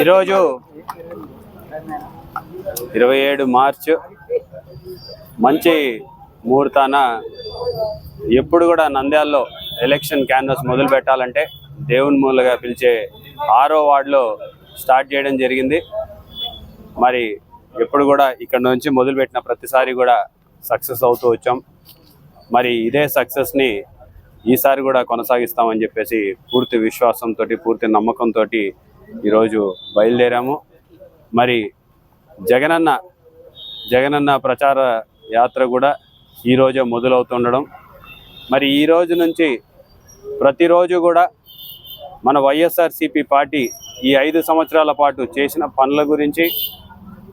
ఈరోజు ఇరవై ఏడు మార్చ్ మంచి ముహూర్తాన ఎప్పుడు కూడా నంద్యాల్లో ఎలక్షన్ క్యాన్వస్ మొదలు పెట్టాలంటే దేవుని మూలగా పిలిచే ఆరో వార్డులో స్టార్ట్ చేయడం జరిగింది. మరి ఎప్పుడు కూడా ఇక్కడ నుంచి మొదలుపెట్టిన ప్రతిసారి కూడా సక్సెస్ అవుతూ వచ్చాం. మరి ఇదే సక్సెస్ని ఈసారి కూడా కొనసాగిస్తామని చెప్పేసి పూర్తి విశ్వాసంతో పూర్తి నమ్మకంతో ఈరోజు బయలుదేరాము. మరి జగనన్న జగనన్న ప్రచార యాత్ర కూడా ఈరోజే మొదలవుతుండడం. మరి ఈ రోజు నుంచి ప్రతిరోజు కూడా మన వైఎస్ఆర్సిపి పార్టీ ఈ ఐదు సంవత్సరాల పాటు చేసిన పనుల గురించి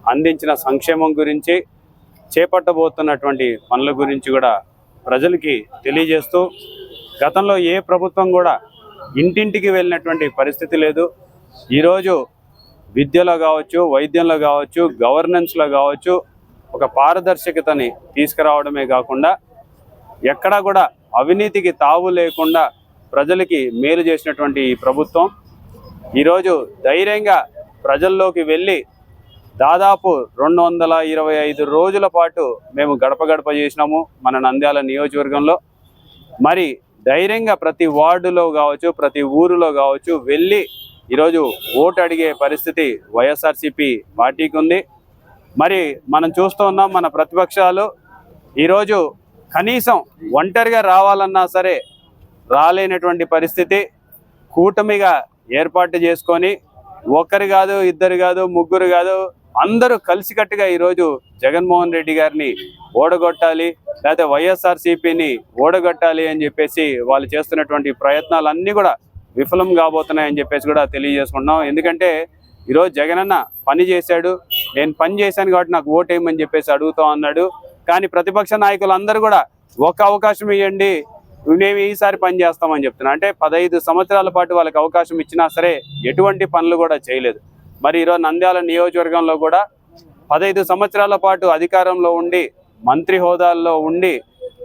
అందించిన సంక్షేమం గురించి చేపట్టబోతున్నటువంటి పనుల గురించి కూడా ప్రజలకి తెలియజేస్తూ గతంలో ఏ ప్రభుత్వం కూడా ఇంటింటికి వెళ్ళినటువంటి పరిస్థితి లేదు. ఈరోజు విద్యలో కావచ్చు వైద్యంలో కావచ్చు గవర్నెన్స్లో కావచ్చు ఒక పారదర్శకతని తీసుకురావడమే కాకుండా ఎక్కడా కూడా అవినీతికి తావు లేకుండా ప్రజలకి మేలు చేసినటువంటి ఈ ప్రభుత్వం ఈరోజు ధైర్యంగా ప్రజల్లోకి వెళ్ళి దాదాపు రెండు వందల ఇరవై ఐదు రోజుల పాటు మేము గడప గడప చేసినాము మన నంద్యాల నియోజకవర్గంలో. మరి ధైర్యంగా ప్రతి వార్డులో కావచ్చు ప్రతి ఊరిలో కావచ్చు వెళ్ళి ఈరోజు ఓటు అడిగే పరిస్థితి వైఎస్ఆర్సీపీ పార్టీకి ఉంది. మరి మనం చూస్తూ ఉన్నాం మన ప్రతిపక్షాలు ఈరోజు కనీసం ఒంటరిగా రావాలన్నా సరే రాలేనటువంటి పరిస్థితి. కూటమిగా ఏర్పాటు చేసుకొని ఒక్కరు కాదు ఇద్దరు కాదు ముగ్గురు కాదు అందరూ కలిసికట్టుగా ఈరోజు జగన్మోహన్ రెడ్డి గారిని ఓడగొట్టాలి లేకపోతే వైఎస్ఆర్సీపీని ఓడగొట్టాలి అని చెప్పేసి వాళ్ళు చేస్తున్నటువంటి ప్రయత్నాలన్నీ కూడా విఫలం కాబోతున్నాయని చెప్పేసి కూడా తెలియజేసుకుంటున్నాం. ఎందుకంటే ఈరోజు జగనన్న పని చేశాడు నేను పని చేశాను కాబట్టి నాకు ఓటేయమని చెప్పేసి అడుగుతా ఉన్నాడు. కానీ ప్రతిపక్ష నాయకులు కూడా ఒక అవకాశం ఇవ్వండి మేము ఈసారి పని చేస్తామని చెప్తున్నా అంటే పదహైదు సంవత్సరాల పాటు వాళ్ళకి అవకాశం ఇచ్చినా సరే ఎటువంటి పనులు కూడా చేయలేదు. మరి ఈరోజు నంద్యాల నియోజకవర్గంలో కూడా పదహైదు సంవత్సరాల పాటు అధికారంలో ఉండి మంత్రి హోదాల్లో ఉండి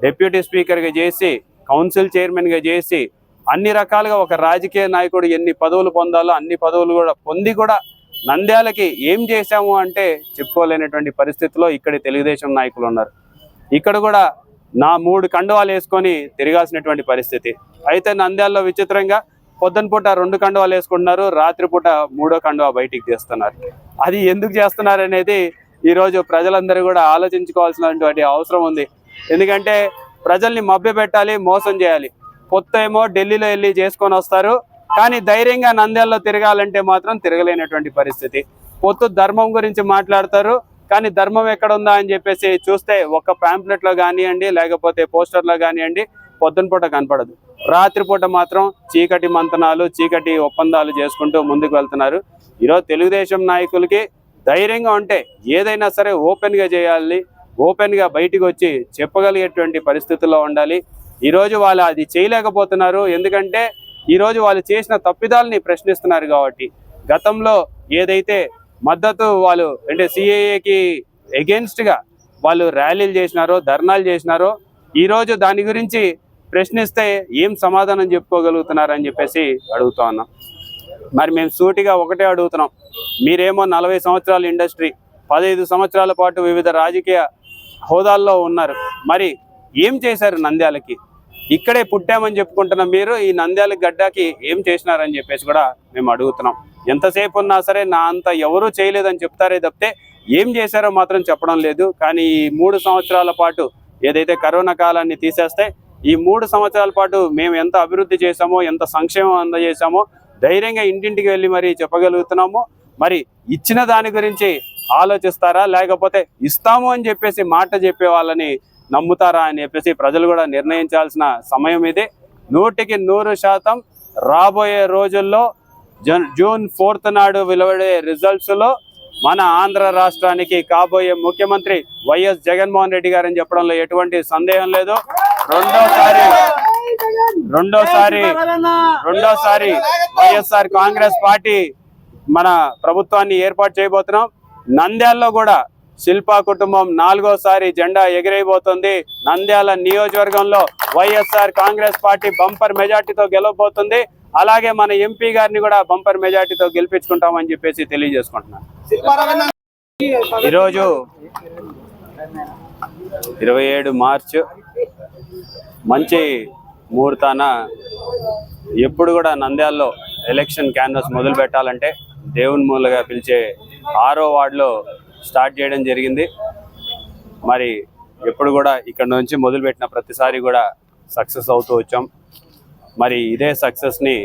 డిప్యూటీ స్పీకర్గా చేసి కౌన్సిల్ చైర్మన్గా చేసి అన్ని రకాలుగా ఒక రాజకీయ నాయకుడు ఎన్ని పదవులు పొందాలో అన్ని పదవులు కూడా పొంది కూడా నంద్యాలకి ఏం చేశాము అంటే చెప్పుకోలేనటువంటి పరిస్థితిలో ఇక్కడి తెలుగుదేశం నాయకులు ఉన్నారు. ఇక్కడ కూడా నా మూడు కండువాలు వేసుకొని తిరగాల్సినటువంటి పరిస్థితి. అయితే నంద్యాలలో విచిత్రంగా పొద్దున పూట రెండు కండువాలు వేసుకుంటున్నారు రాత్రిపూట మూడో కండువా బయటికి తీస్తున్నారు. అది ఎందుకు చేస్తున్నారు అనేది ఈరోజు ప్రజలందరూ కూడా ఆలోచించుకోవాల్సినటువంటి అవసరం ఉంది. ఎందుకంటే ప్రజల్ని మభ్య పెట్టాలి మోసం చేయాలి. పొత్తేమో ఢిల్లీలో వెళ్ళి చేసుకొని వస్తారు. కానీ ధైర్యంగా నంద్యాలలో తిరగాలంటే మాత్రం తిరగలేనటువంటి పరిస్థితి. పొత్తు ధర్మం గురించి మాట్లాడతారు కానీ ధర్మం ఎక్కడుందా అని చెప్పేసి చూస్తే ఒక ప్యాంప్లెట్లో కానివ్వండి లేకపోతే పోస్టర్లో కానివ్వండి పొద్దున పూట కనపడదు. రాత్రిపూట మాత్రం చీకటి మంతనాలు చీకటి ఒప్పందాలు చేసుకుంటూ ముందుకు వెళ్తున్నారు. ఈరోజు తెలుగుదేశం నాయకులకి ధైర్యంగా ఉంటే ఏదైనా సరే ఓపెన్గా చేయాలి ఓపెన్గా బయటికి వచ్చి చెప్పగలిగేటువంటి పరిస్థితుల్లో ఉండాలి. ఈరోజు వాళ్ళు అది చేయలేకపోతున్నారు. ఎందుకంటే ఈరోజు వాళ్ళు చేసిన తప్పిదాలని ప్రశ్నిస్తున్నారు కాబట్టి. గతంలో ఏదైతే మద్దతు వాళ్ళు అంటే సిఏఏకి ఎగెన్స్ట్గా వాళ్ళు ర్యాలీలు చేసినారో ధర్నాలు చేసినారో ఈరోజు దాని గురించి ప్రశ్నిస్తే ఏం సమాధానం చెప్పుకోగలుగుతున్నారని చెప్పేసి అడుగుతా ఉన్నాం. మరి మేము సూటిగా ఒకటే అడుగుతున్నాం. మీరేమో నలభై సంవత్సరాల ఇండస్ట్రీ పదహైదు సంవత్సరాల పాటు వివిధ రాజకీయ హోదాల్లో ఉన్నారు. మరి ఏం చేశారు నంద్యాలకి? ఇక్కడే పుట్టామని చెప్పుకుంటున్న మీరు ఈ నంద్యాల గడ్డకి ఏం చేసినారని చెప్పేసి కూడా మేము అడుగుతున్నాం. ఎంతసేపు ఉన్నా సరే నా అంత ఎవరూ చేయలేదని చెప్తారే తప్పితే ఏం చేశారో మాత్రం చెప్పడం లేదు. కానీ ఈ మూడు సంవత్సరాల పాటు ఏదైతే కరోనా కాలాన్ని తీసేస్తే ఈ మూడు సంవత్సరాల పాటు మేము ఎంత అభివృద్ధి చేశామో ఎంత సంక్షేమం అందజేశామో ధైర్యంగా ఇంటింటికి వెళ్ళి మరి చెప్పగలుగుతున్నాము. మరి ఇచ్చిన దాని గురించి ఆలోచిస్తారా? లేకపోతే ఇస్తాము అని చెప్పేసి మాట చెప్పే వాళ్ళని నమ్ముతారా అని చెప్పేసి ప్రజలు కూడా నిర్ణయించాల్సిన సమయం ఇది. నూటికి నూరు శాతం రాబోయే రోజుల్లో జన్ జూన్ ఫోర్త్ నాడు వెలువడే రిజల్ట్స్లో మన ఆంధ్ర రాష్ట్రానికి కాబోయే ముఖ్యమంత్రి వైఎస్ జగన్మోహన్ రెడ్డి గారని చెప్పడంలో ఎటువంటి సందేహం లేదు. రెండోసారి. రెండోసారి. రెండోసారి. వైఎస్ఆర్ కాంగ్రెస్ పార్టీ మన ప్రభుత్వాన్ని ఏర్పాటు చేయబోతున్నాం. నంద్యాలలో కూడా శిల్పా కుటుంబం నాలుగోసారి జెండా ఎగిరైపోతుంది నంద్యాల నియోజకవర్గంలో వైఎస్ఆర్ కాంగ్రెస్ పార్టీ బంపర్ మెజార్టీతో గెలవబోతుంది. అలాగే మన ఎంపీ గారిని కూడా బంపర్ మెజార్టీతో గెలిపించుకుంటామని చెప్పేసి తెలియజేసుకుంటున్నాను. ఈరోజు ఇరవై ఏడు మార్చ్ మంచి ముహూర్తాన ఎప్పుడు కూడా నంద్యాలలో ఎలక్షన్ క్యాన్వస్ మొదలు పెట్టాలంటే దేవుని మూలగా పిలిచే ఆరో వార్డులో స్టార్ట్ చేయడం జరిగింది. మరి ఎప్పుడు కూడా ఇక్కడ నుంచి మొదలుపెట్టిన ప్రతిసారి కూడా సక్సెస్ అవుతూ వచ్చాం. మరి ఇదే సక్సెస్ని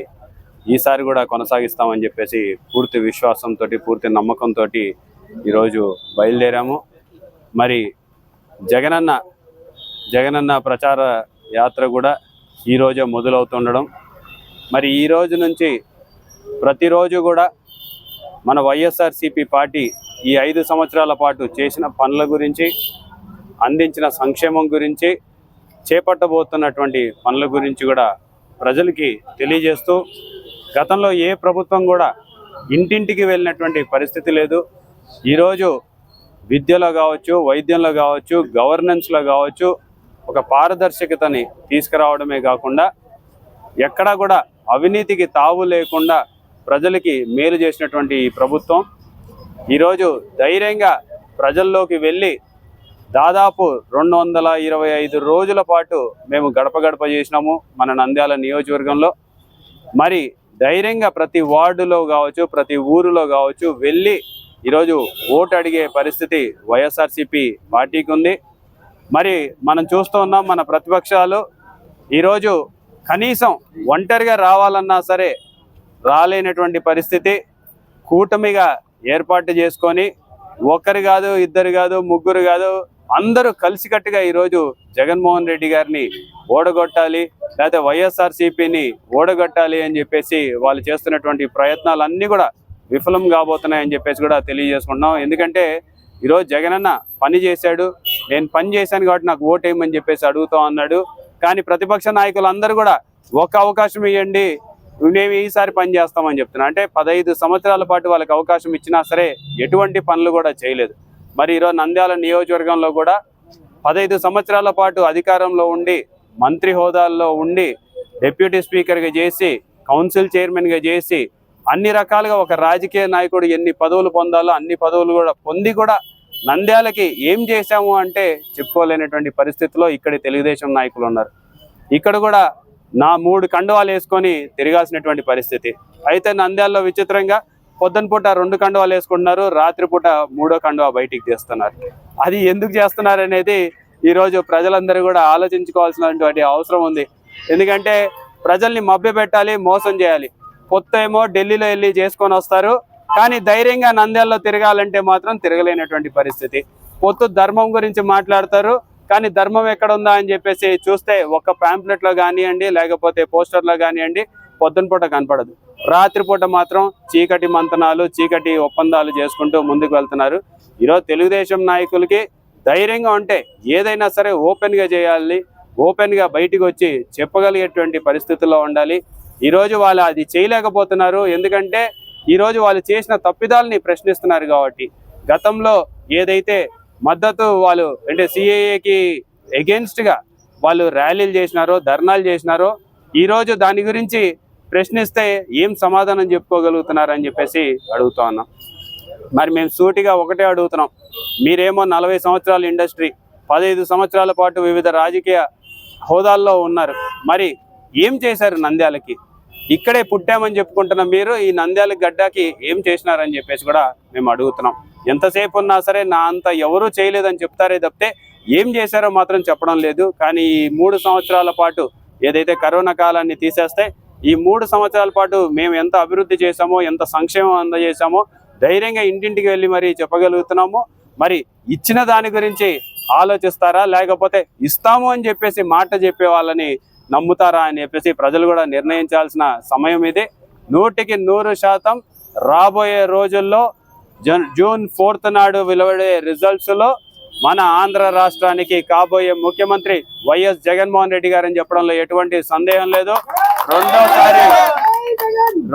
ఈసారి కూడా కొనసాగిస్తామని చెప్పేసి పూర్తి విశ్వాసంతో పూర్తి నమ్మకంతో ఈరోజు బయలుదేరాము. మరి జగనన్న జగనన్న ప్రచార యాత్ర కూడా ఈరోజే మొదలవుతుండడం. మరి ఈ రోజు నుంచి ప్రతిరోజు కూడా మన వైఎస్ఆర్సిపి పార్టీ ఈ ఐదు సంవత్సరాల పాటు చేసిన పనుల గురించి అందించిన సంక్షేమం గురించి చేపట్టబోతున్నటువంటి పనుల గురించి కూడా ప్రజలకి తెలియజేస్తూ గతంలో ఏ ప్రభుత్వం కూడా ఇంటింటికి వెళ్ళినటువంటి పరిస్థితి లేదు. ఈరోజు విద్యలో కావచ్చు వైద్యంలో కావచ్చు గవర్నెన్స్లో కావచ్చు ఒక పారదర్శకతని తీసుకురావడమే కాకుండా ఎక్కడా కూడా అవినీతికి తావు లేకుండా ప్రజలకి మేలు చేసినటువంటి ఈ ప్రభుత్వం. ఈరోజు ధైర్యంగా ప్రజల్లోకి వెళ్ళి దాదాపు రెండు వందల ఇరవై ఐదు రోజుల పాటు మేము గడప గడప చేసినాము మన నంద్యాల నియోజకవర్గంలో. మరి ధైర్యంగా ప్రతి వార్డులో కావచ్చు ప్రతి ఊరిలో కావచ్చు వెళ్ళి ఈరోజు ఓటు అడిగే పరిస్థితి వైఎస్ఆర్సిపి పార్టీకి ఉంది. మరి మనం చూస్తూ ఉన్నాం మన ప్రతిపక్షాలు. ఈరోజు కనీసం ఒంటరిగా రావాలన్నా సరే రాలేనటువంటి పరిస్థితి. కూటమిగా ఏర్పాటు చేసుకొని ఒకరు కాదు ఇద్దరు కాదు ముగ్గురు కాదు అందరూ కలిసికట్టుగా ఈరోజు జగన్మోహన్ రెడ్డి గారిని ఓడగొట్టాలి లేకపోతే వైఎస్ఆర్సీపీని ఓడగొట్టాలి అని చెప్పేసి వాళ్ళు చేస్తున్నటువంటి ప్రయత్నాలన్నీ కూడా విఫలం కాబోతున్నాయని చెప్పేసి కూడా తెలియజేసుకుంటున్నాం. ఎందుకంటే ఈరోజు జగనన్న పని చేశాడు నేను పని చేశాను కాబట్టి నాకు ఓటేయమని వేయమని చెప్పేసి అడుగుతా అన్నాడు కానీ ప్రతిపక్ష నాయకులు అందరూ కూడా ఒక అవకాశం ఇవ్వండి మేము ఈసారి పని చేస్తామని చెప్తున్నా అంటే పదహైదు సంవత్సరాల పాటు వాళ్ళకి అవకాశం ఇచ్చినా సరే ఎటువంటి పనులు కూడా చేయలేదు. మరి ఈరోజు నంద్యాల నియోజకవర్గంలో కూడా పదహైదు సంవత్సరాల పాటు అధికారంలో ఉండి మంత్రి హోదాల్లో ఉండి డిప్యూటీ స్పీకర్గా చేసి కౌన్సిల్ చైర్మన్గా చేసి అన్ని రకాలుగా ఒక రాజకీయ నాయకుడు ఎన్ని పదవులు పొందాలో అన్ని పదవులు కూడా పొంది కూడా నంద్యాలకి ఏం చేశాము అంటే చెప్పుకోలేనటువంటి పరిస్థితిలో ఇక్కడ తెలుగుదేశం నాయకులు ఉన్నారు. ఇక్కడ కూడా నా మూడు కండువాలు వేసుకొని తిరగాల్సినటువంటి పరిస్థితి. అయితే నంద్యాలలో విచిత్రంగా పొద్దున పూట రెండు కండువాలు వేసుకుంటున్నారు రాత్రిపూట మూడో కండువా బయటికి తీస్తున్నారు. అది ఎందుకు చేస్తున్నారు అనేది ఈరోజు ప్రజలందరూ కూడా ఆలోచించుకోవాల్సినటువంటి అవసరం ఉంది. ఎందుకంటే ప్రజల్ని మభ్యపెట్టాలి మోసం చేయాలి. కొత్త ఏమో ఢిల్లీలో వెళ్ళి చేసుకొని వస్తారు. కానీ ధైర్యంగా నంద్యాలలో తిరగాలంటే మాత్రం తిరగలేనటువంటి పరిస్థితి. పొత్తు ధర్మం గురించి మాట్లాడతారు కానీ ధర్మం ఎక్కడ ఉందా అని చెప్పేసి చూస్తే ఒక పాంప్లెట్లో కానివ్వండి లేకపోతే పోస్టర్లో కానివ్వండి పొద్దున పూట కనపడదు. రాత్రిపూట మాత్రం చీకటి మంతనాలు చీకటి ఒప్పందాలు చేసుకుంటూ ముందుకు వెళ్తున్నారు. ఈరోజు తెలుగుదేశం నాయకులకి ధైర్యంగా ఉంటే ఏదైనా సరే ఓపెన్గా చేయాలి ఓపెన్గా బయటికి వచ్చి చెప్పగలిగేటువంటి పరిస్థితుల్లో ఉండాలి. ఈరోజు వాళ్ళు అది చేయలేకపోతున్నారు. ఎందుకంటే ఈరోజు వాళ్ళు చేసిన తప్పిదాలని ప్రశ్నిస్తున్నారు కాబట్టి గతంలో ఏదైతే మద్దతు వాళ్ళు అంటే సిఏఏకి ఎగెన్స్ట్గా వాళ్ళు ర్యాలీలు చేసినారో ధర్నాలు చేసినారో ఈరోజు దాని గురించి ప్రశ్నిస్తే ఏం సమాధానం చెప్పుకోగలుగుతున్నారని చెప్పేసి అడుగుతా ఉన్నాం. మరి మేము సూటిగా ఒకటే అడుగుతున్నాం. మీరేమో నలభై సంవత్సరాల ఇండస్ట్రీ పదహైదు సంవత్సరాల పాటు వివిధ రాజకీయ హోదాల్లో ఉన్నారు. మరి ఏం చేశారు నంద్యాలకి? ఇక్కడే పుట్టామని చెప్పుకుంటున్న మీరు ఈ నంద్యాల గడ్డకి ఏం చేసినారని చెప్పేసి కూడా మేము అడుగుతున్నాం. ఎంతసేపు ఉన్నా సరే నా అంత ఎవరూ చేయలేదని చెప్తారే తప్పితే ఏం చేశారో మాత్రం చెప్పడం లేదు. కానీ ఈ మూడు సంవత్సరాల పాటు ఏదైతే కరోనా కాలాన్ని తీసేస్తే ఈ మూడు సంవత్సరాల పాటు మేము ఎంత అభివృద్ధి చేశామో ఎంత సంక్షేమం అందజేశామో ధైర్యంగా ఇంటింటికి వెళ్ళి మరి చెప్పగలుగుతున్నాము. మరి ఇచ్చిన దాని గురించి ఆలోచిస్తారా? లేకపోతే ఇస్తాము అని చెప్పేసి మాట చెప్పే వాళ్ళని నమ్ముతారా అని చెప్పేసి ప్రజలు కూడా నిర్ణయించాల్సిన సమయం ఇది. నూటికి నూరు శాతం రాబోయే రోజుల్లో జన్ జూన్ ఫోర్త్ నాడు వెలువడే రిజల్ట్స్లో మన ఆంధ్ర రాష్ట్రానికి కాబోయే ముఖ్యమంత్రి వైఎస్ జగన్మోహన్ రెడ్డి గారని చెప్పడంలో ఎటువంటి సందేహం లేదు. రెండోసారి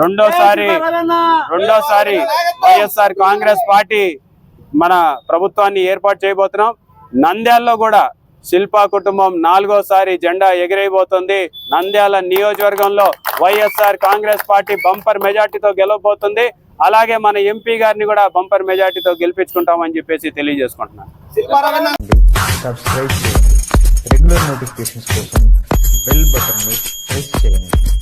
రెండోసారి రెండోసారి వైఎస్ఆర్ కాంగ్రెస్ పార్టీ మన ప్రభుత్వాన్ని ఏర్పాటు చేయబోతున్నాం. నంద్యాల్లో కూడా శిల్పా కుటుంబం నాలుగోసారి జెండా ఎగిరైపోతుంది నంద్యాల నియోజకవర్గంలో వైఎస్ఆర్ కాంగ్రెస్ పార్టీ బంపర్ మెజార్టీతో గెలవబోతుంది. అలాగే మన ఎంపీ గారిని కూడా బంపర్ మెజార్టీతో గెలిపించుకుంటామని చెప్పేసి తెలియజేసుకుంటున్నాను. రెగ్యులర్ నోటిఫికేషన్స్ కోసం బెల్ ప్రెస్ చేయండి.